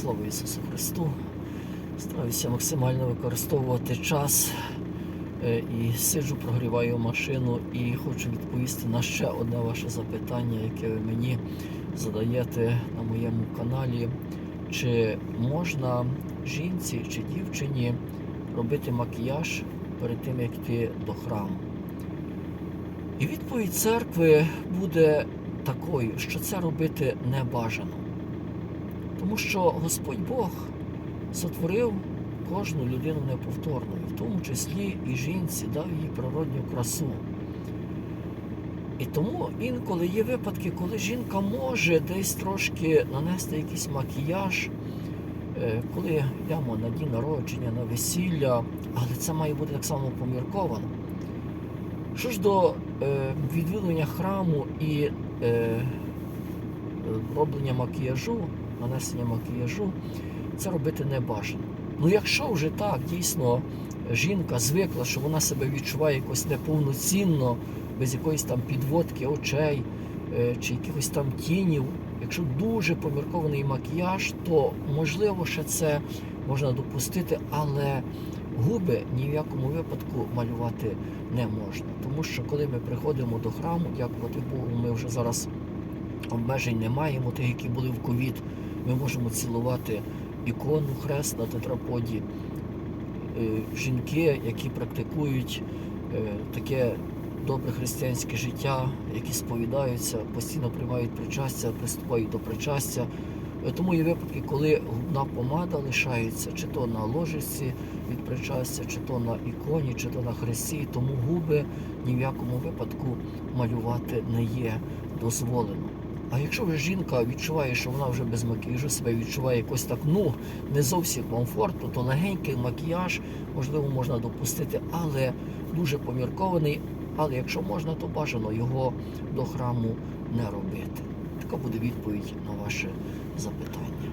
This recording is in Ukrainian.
Слава Ісусу Христу! Стараюся максимально використовувати час е, і сиджу, прогріваю машину і хочу відповісти на ще одне ваше запитання, яке ви мені задаєте на моєму каналі. Чи можна жінці чи дівчині робити макіяж перед тим, як йти до храму? І відповідь церкви буде такою, що це робити не бажано. Тому що Господь Бог сотворив кожну людину неповторною, в тому числі і жінці, дав їй природню красу. І тому інколи є випадки, коли жінка може десь трошки нанести якийсь макіяж, е, коли йдемо на дні народження, на весілля, але це має бути так само помірковано. Що ж до е, відвідування храму і е, роблення макіяжу, нанесення макіяжу, це робити не бажано. Ну якщо вже так дійсно жінка звикла, що вона себе відчуває якось неповноцінно, без якоїсь там підводки очей е, чи якихось там тінів, якщо дуже поміркований макіяж, то можливо ще це можна допустити, але губи ні в якому випадку малювати не можна. Тому що коли ми приходимо до храму, дякувати Богу, ми вже зараз обмежень не маємо, тих, які були в ковід. Ми можемо цілувати ікону, хрест на тетраподі. Е, Жінки, які практикують е, таке добре християнське життя, які сповідаються, постійно приймають причастя, приступають до причастя. Е, Тому є випадки, коли губна помада лишається чи то на ложечці від причастя, чи то на іконі, чи то на хресті, тому губи ні в якому випадку малювати не є дозволено. А якщо ви жінка відчуває, що вона вже без макіяжу себе відчуває якось так, ну не зовсім комфортно, то легенький макіяж можливо можна допустити, але дуже поміркований. Але якщо можна, то бажано його до храму не робити. Така буде відповідь на ваше запитання.